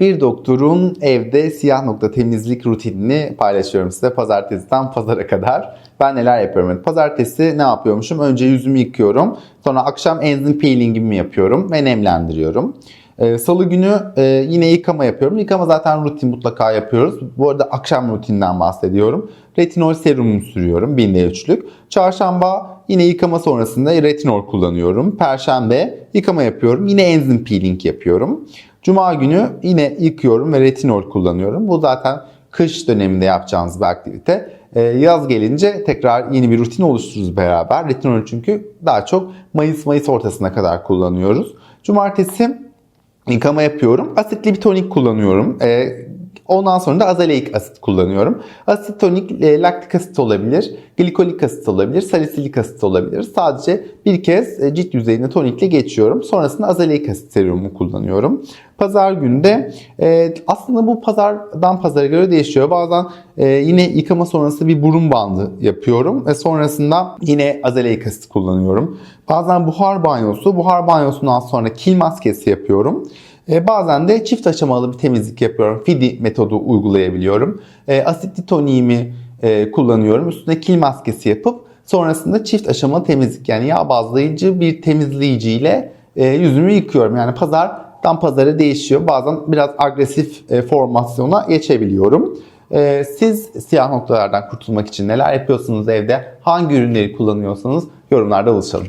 bir doktorun evde siyah nokta temizlik rutinini paylaşıyorum size pazartesiden pazara kadar. Ben neler yapıyorum? Pazartesi ne yapıyormuşum? Önce yüzümü yıkıyorum. Sonra akşam enzim peelingimi yapıyorum ve nemlendiriyorum. Ee, Salı günü e, yine yıkama yapıyorum. Yıkama zaten rutin mutlaka yapıyoruz. Bu arada akşam rutinden bahsediyorum. Retinol serumu sürüyorum 1000'de Çarşamba yine yıkama sonrasında retinol kullanıyorum. Perşembe yıkama yapıyorum. Yine enzim peeling yapıyorum. Cuma günü yine yıkıyorum ve retinol kullanıyorum. Bu zaten kış döneminde yapacağınız bir aktivite. Ee, yaz gelince tekrar yeni bir rutin oluştururuz beraber. Retinol çünkü daha çok Mayıs-Mayıs ortasına kadar kullanıyoruz. Cumartesi yıkama yapıyorum. Asitli bir tonik kullanıyorum. Ee, ondan sonra da azaleik asit kullanıyorum. Asit tonik e, laktik asit olabilir, glikolik asit olabilir, salisilik asit olabilir. Sadece bir kez e, cilt yüzeyine tonikle geçiyorum. Sonrasında azaleik asit serumu kullanıyorum. Pazar günde e, aslında bu pazardan pazara göre değişiyor. Bazen e, yine yıkama sonrası bir burun bandı yapıyorum ve sonrasında yine azaleik asit kullanıyorum. Bazen buhar banyosu, buhar banyosundan sonra kil maskesi yapıyorum. E, bazen de çift aşamalı bir temizlik yapıyorum. FIDI metodu uygulayabiliyorum. E, asitli toniğimi e, kullanıyorum. Üstüne kil maskesi yapıp sonrasında çift aşamalı temizlik yani yağ bazlayıcı bir temizleyiciyle yüzümü yıkıyorum. Yani pazardan pazara değişiyor. Bazen biraz agresif e, formasyona geçebiliyorum. E, siz siyah noktalardan kurtulmak için neler yapıyorsunuz evde? Hangi ürünleri kullanıyorsanız yorumlarda buluşalım.